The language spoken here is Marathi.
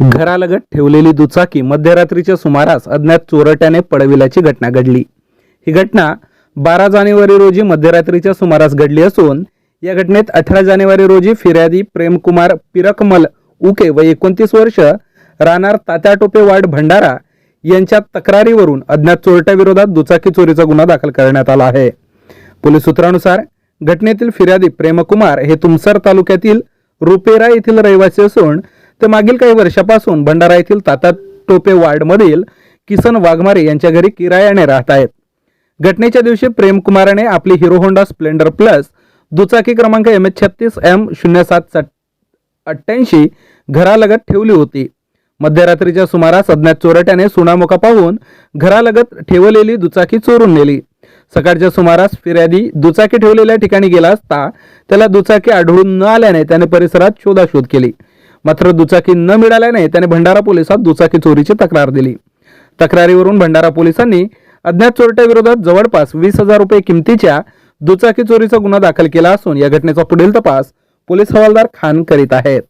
घरालगत ठेवलेली दुचाकी मध्यरात्रीच्या सुमारास अज्ञात चोरट्याने पडविल्याची घटना घडली. ही घटना बारा जानेवारी रोजी मध्यरात्रीच्या सुमारास घडली असून या घटनेत अठरा जानेवारी रोजी फिर्यादी प्रेमकुमार पिरकमल उके व एकोणतीस वर्ष राहणार तात्या टोपे वार्ड भंडारा यांच्या तक्रारीवरून अज्ञात चोरट्याविरोधात दुचाकी चोरीचा गुन्हा दाखल करण्यात आला आहे. पोलीस सूत्रानुसार घटनेतील फिर्यादी प्रेमकुमार हे तुमसर तालुक्यातील रुपेरा येथील रहिवासी असून ते मागील काही वर्षापासून भंडारा येथील ताता टोपे वार्डमधील किसन वाघमारे यांच्या घरी किरायाने राहत आहेत. घटनेच्या दिवशी प्रेमकुमाराने आपली हिरो होंडा स्प्लेंडर प्लस दुचाकी क्रमांक एम एच छत्तीस एम शून्य सात अठ्ठ्याऐंशी घरालगत ठेवली होती. मध्यरात्रीच्या सुमारास अज्ञात चोरट्याने सुनामुका पाहून घरालगत ठेवलेली दुचाकी चोरून नेली. सकाळच्या सुमारास फिर्यादी दुचाकी ठेवलेल्या ठिकाणी गेला असता त्याला दुचाकी आढळून न आल्याने त्याने परिसरात शोधाशोध केली. मात्र दुचाकी न मिळाल्याने त्याने भंडारा पोलिसात दुचाकी चोरीची तक्रार दिली. तक्रारीवरून भंडारा पोलिसांनी अज्ञात चोरट्याविरोधात जवळपास वीस हजार रुपये किमतीच्या दुचाकी चोरीचा गुन्हा दाखल केला असून या घटनेचा पुढील तपास पोलीस हवालदार खान करीत आहेत.